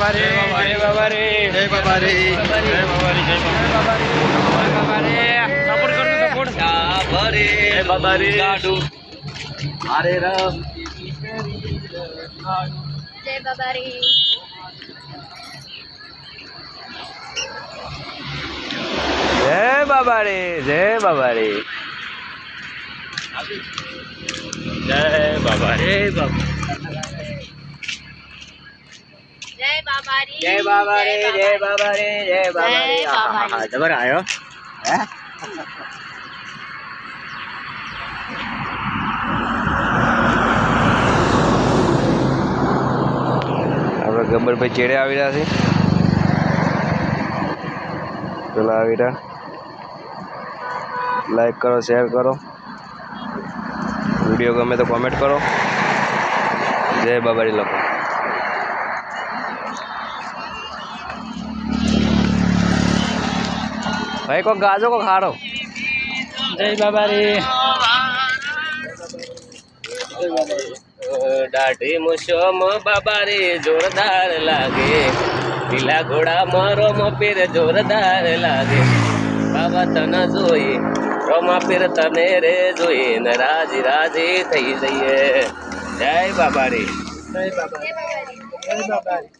બાબા રે જય બાબા રે જય બાબા રે જય બાબા રે જય બાબા રે જય બાબા રે સપોર્ટ કરજો સપોર્ટ ભરે જય બાબા રે ગાડું હરે રામ. જય બાબા રે જય બાબા રે જય બાબા રે જય બાબા રે બાબા જય બાબા રે જય બાબા રે જય બાબા રે જય બાબા રે જય બાબા રે. હા જબર આવ્યો હે આપણે ગબ્બરભાઈ ચેડે આવી રહ્યા છે પેલા આવી રહ્યા લાઈક કરો શેર કરો વિડીયો ગમે તો કોમેન્ટ કરો જય બાબારી લખો ભાઈ કોક ગાજો કોક હારો જય બાબા રે દાઢી મુશોમ બાબા રે જોરદાર લાગે લીલા ઘોડા મારો પીર જોરદાર લાગે બાબા તને જોઈ રોમા પીર તને રે જોઈ ને રાજી રાજી થઈ જઈએ જય બાબા રે જય બાબા રે